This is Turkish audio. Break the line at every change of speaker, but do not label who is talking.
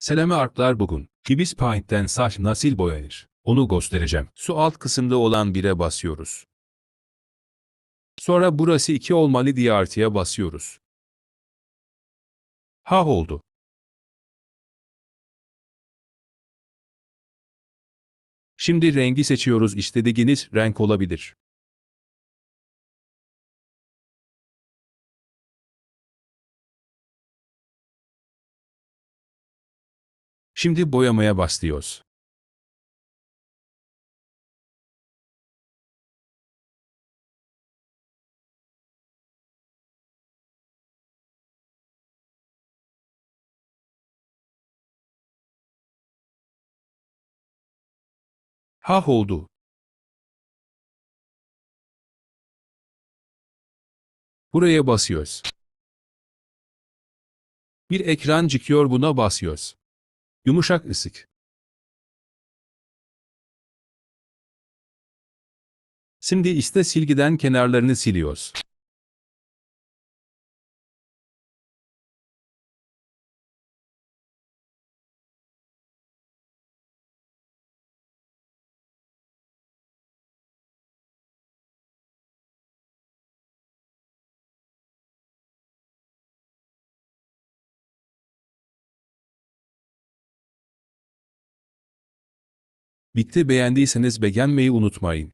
Selamı arklar bugün. Kibis Paint'ten saç nasıl boyanır? Onu göstereceğim. Su alt kısımda olan 1'e basıyoruz. Sonra burası 2 olmalı diye artıya basıyoruz. Ha oldu. Şimdi rengi seçiyoruz istediğiniz renk olabilir. Şimdi boyamaya başlıyoruz. Ha oldu. Buraya basıyoruz. Bir ekran çıkıyor buna basıyoruz. Yumuşak ısık. Şimdi iste silgiden kenarlarını siliyoruz. Bitti beğendiyseniz beğenmeyi unutmayın.